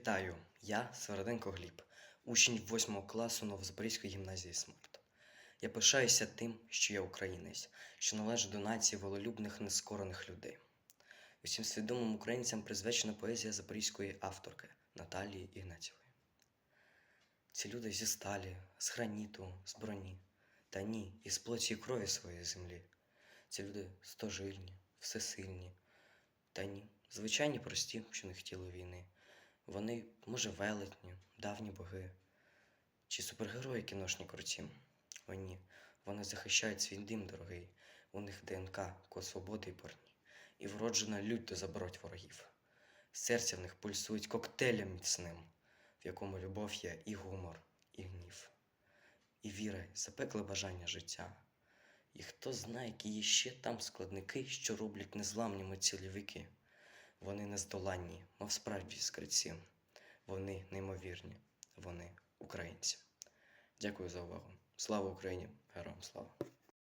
Вітаю! Я Сверденко Гліб, учень 8 класу Новозапорізької гімназії Смарт. Я пишаюся тим, що я українець, що належу до нації волелюбних нескорених людей. Усім свідомим українцям призвечена поезія запорізької авторки Наталії Ігнатівої. Ці люди зі сталі, з граніту, з броні, та ні, із плоті і крові своєї землі. Ці люди стожильні, всесильні, та ні, звичайні прості, що не хотіли війни. Вони, може, велетні, давні боги, чи супергерої кіношні круті. О, ні, вони захищають свій дим дорогий, у них ДНК, код свободи і порні, і вроджена лють до забороть ворогів. Серця в них пульсують коктейлем міцним, в якому любов є і гумор, і гнів, і віра, запекле бажання життя. І хто знає, які ще там складники, що роблять незламніми цілі віки. Вони нездоланні, мов справді скриці. Вони неймовірні, вони українці. Дякую за увагу. Слава Україні! Героям слава!